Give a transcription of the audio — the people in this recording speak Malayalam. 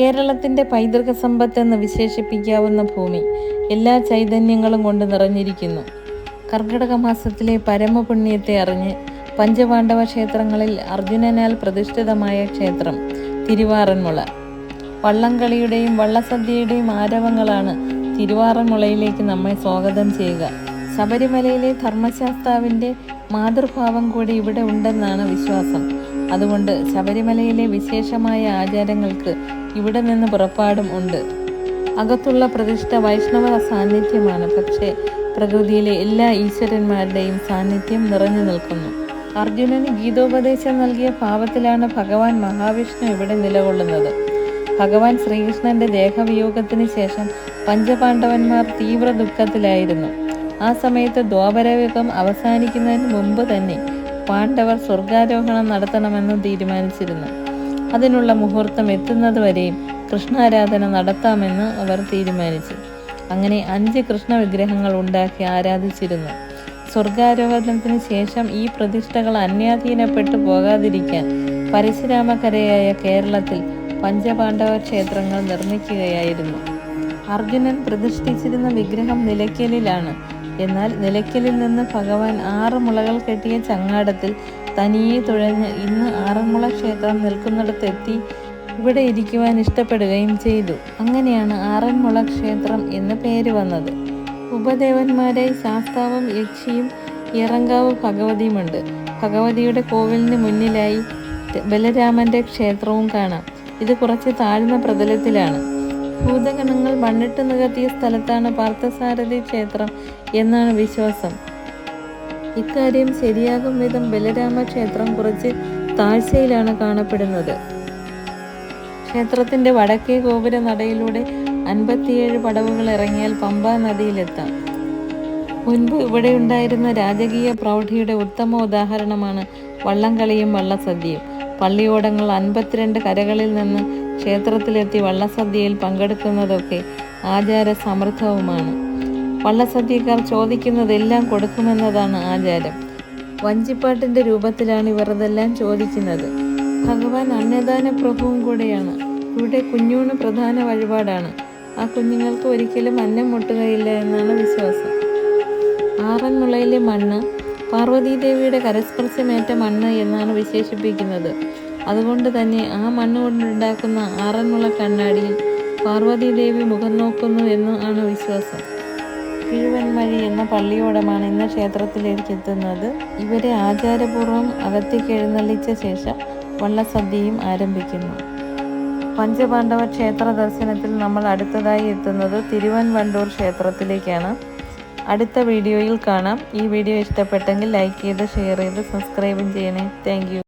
കേരളത്തിന്റെ പൈതൃക സമ്പത്ത് എന്ന് വിശേഷിപ്പിക്കാവുന്ന ഭൂമി എല്ലാ ചൈതന്യങ്ങളും കൊണ്ട് നിറഞ്ഞിരിക്കുന്നു. കർക്കിടക മാസത്തിലെ പരമപുണ്യത്തെ അറിഞ്ഞ് പഞ്ചപാണ്ഡവ ക്ഷേത്രങ്ങളിൽ അർജുനനാൽ പ്രതിഷ്ഠിതമായ ക്ഷേത്രം തിരുവാറന്മുള. വള്ളംകളിയുടെയും വള്ളസദ്യയുടെയും ആരവങ്ങളാണ് തിരുവാറന്മുളയിലേക്ക് നമ്മെ സ്വാഗതം ചെയ്യുക. ശബരിമലയിലെ ധർമ്മശാസ്താവിന്റെ മാതൃഭാവം കൂടി ഇവിടെ ഉണ്ടെന്നാണ് വിശ്വാസം. അതുകൊണ്ട് ശബരിമലയിലെ വിശേഷമായ ആചാരങ്ങൾക്ക് ഇവിടെ നിന്ന് പുറപ്പാടും ഉണ്ട്. അകത്തുള്ള പ്രതിഷ്ഠ വൈഷ്ണവ സാന്നിധ്യമാണ്. പക്ഷേ പ്രകൃതിയിലെ എല്ലാ ഈശ്വരന്മാരുടെയും സാന്നിധ്യം നിറഞ്ഞു നിൽക്കുന്നു. അർജുനന് ഗീതോപദേശം നൽകിയ ഭാവത്തിലാണ് ഭഗവാൻ മഹാവിഷ്ണു ഇവിടെ നിലകൊള്ളുന്നത്. ഭഗവാൻ ശ്രീകൃഷ്ണന്റെ ദേഹവിയോഗത്തിന് ശേഷം പഞ്ചപാണ്ഡവന്മാർ തീവ്ര ദുഃഖത്തിലായിരുന്നു ആ സമയത്ത് ദ്വാപരയുഗം അവസാനിക്കുന്നതിന് മുമ്പ് തന്നെ പാണ്ഡവർ സ്വർഗാരോഹണം നടത്തണമെന്ന് തീരുമാനിച്ചിരുന്നു. അതിനുള്ള മുഹൂർത്തം എത്തുന്നതുവരെയും കൃഷ്ണാരാധന നടത്താമെന്ന് അവർ തീരുമാനിച്ചു. അങ്ങനെ അഞ്ച് കൃഷ്ണ വിഗ്രഹങ്ങൾ ഉണ്ടാക്കി ആരാധിച്ചിരുന്നു. സ്വർഗാരോഹണത്തിന് ശേഷം ഈ പ്രതിഷ്ഠകൾ അന്യാധീനപ്പെട്ടു പോകാതിരിക്കാൻ പരശുരാമകരയായ കേരളത്തിൽ പഞ്ചപാണ്ഡവ ക്ഷേത്രങ്ങൾ നിർമ്മിക്കുകയായിരുന്നു. അർജുനൻ പ്രതിഷ്ഠിച്ചിരുന്ന വിഗ്രഹം നിലയ്ക്കലിലാണ് എന്നാൽ നിലയ്ക്കലിൽ നിന്ന് ഭഗവാൻ ആറ് മുളകൾ കെട്ടിയ ചങ്ങാടത്തിൽ തനിയെ തുഴഞ്ഞ് ഇന്ന് ആറന്മുള ക്ഷേത്രം നിൽക്കുന്നിടത്തെത്തി ഇവിടെ ഇരിക്കുവാൻ ഇഷ്ടപ്പെടുകയും ചെയ്തു. അങ്ങനെയാണ് ആറന്മുള ക്ഷേത്രം എന്ന പേര് വന്നത്. ഉപദേവന്മാരെ ശാസ്താവും യക്ഷിയും ഇറങ്കാവ് ഭഗവതിയുമുണ്ട്. ഭഗവതിയുടെ കോവിലിന് മുന്നിലായി ബലരാമന്റെ ക്ഷേത്രവും കാണാം. ഇത് കുറച്ച് താഴ്ന്ന പ്രതലത്തിലാണ്. ഭൂതഗണങ്ങൾ മണ്ണിട്ട് നികത്തിയ സ്ഥലത്താണ് പാർത്ഥസാരഥി ക്ഷേത്രം എന്നാണ് വിശ്വാസം. ഇക്കാര്യം ശരിയാകും വിധം ബലരാമ ക്ഷേത്രം കുറച്ച് താഴ്ചയിലാണ് കാണപ്പെടുന്നത്. ക്ഷേത്രത്തിന്റെ വടക്കേ ഗോപുര നടയിലൂടെ അൻപത്തിയേഴ് പടവുകൾ ഇറങ്ങിയാൽ പമ്പാ നദിയിലെത്താം. മുൻപ് ഇവിടെ ഉണ്ടായിരുന്ന രാജകീയ പ്രൗഢിയുടെ ഉത്തമ ഉദാഹരണമാണ് വള്ളംകളിയും വള്ളസദ്യയും. പള്ളിയോടങ്ങൾ അൻപത്തിരണ്ട് കരകളിൽ നിന്ന് ക്ഷേത്രത്തിലെത്തി വള്ളസദ്യയിൽ പങ്കെടുക്കുന്നതൊക്കെ ആചാര സമൃദ്ധവുമാണ് വള്ളസദ്യക്കാർ ചോദിക്കുന്നതെല്ലാം കൊടുക്കുമെന്നതാണ് ആചാരം. വഞ്ചിപ്പാട്ടിന്റെ രൂപത്തിലാണ് ഇവർ ഇതെല്ലാം ചോദിക്കുന്നത്. ഭഗവാൻ അന്നദാന പ്രഭുവും കൂടെയാണ്. ഇവിടെ കുഞ്ഞൂണ് പ്രധാന വഴിപാടാണ്. ആ കുഞ്ഞുങ്ങൾക്ക് ഒരിക്കലും അന്നം മുട്ടുകയില്ല എന്നാണ് വിശ്വാസം. ആറന്മുളയിലെ മണ്ണ് പാർവതീദേവിയുടെ കരസ്പർശമേറ്റ മണ്ണ് എന്നാണ് വിശേഷിപ്പിക്കുന്നത്. അതുകൊണ്ട് തന്നെ ആ മണ്ണ് കൊണ്ടുണ്ടാക്കുന്ന ആറന്മുള കണ്ണാടിയിൽ പാർവതീദേവി മുഖം നോക്കുന്നു എന്ന് ആണ് വിശ്വാസം. കിഴുവൻമഴി എന്ന പള്ളിയോടമാണ് ഇന്ന് ക്ഷേത്രത്തിലേക്ക് എത്തുന്നത് ഇവരെ ആചാരപൂർവം അകത്തേക്ക് എഴുന്നള്ളിച്ച ശേഷം വള്ളസദ്യയും ആരംഭിക്കുന്നു. പഞ്ചപാണ്ഡവ ക്ഷേത്ര ദർശനത്തിൽ നമ്മൾ അടുത്തതായി എത്തുന്നത് തിരുവൻവണ്ടൂർ ക്ഷേത്രത്തിലേക്കാണ്. അടുത്ത വീഡിയോയിൽ കാണാം. ഈ വീഡിയോ ഇഷ്ടപ്പെട്ടെങ്കിൽ ലൈക്ക് ചെയ്ത് ഷെയർ ചെയ്ത് സബ്സ്ക്രൈബും ചെയ്യണേ. താങ്ക്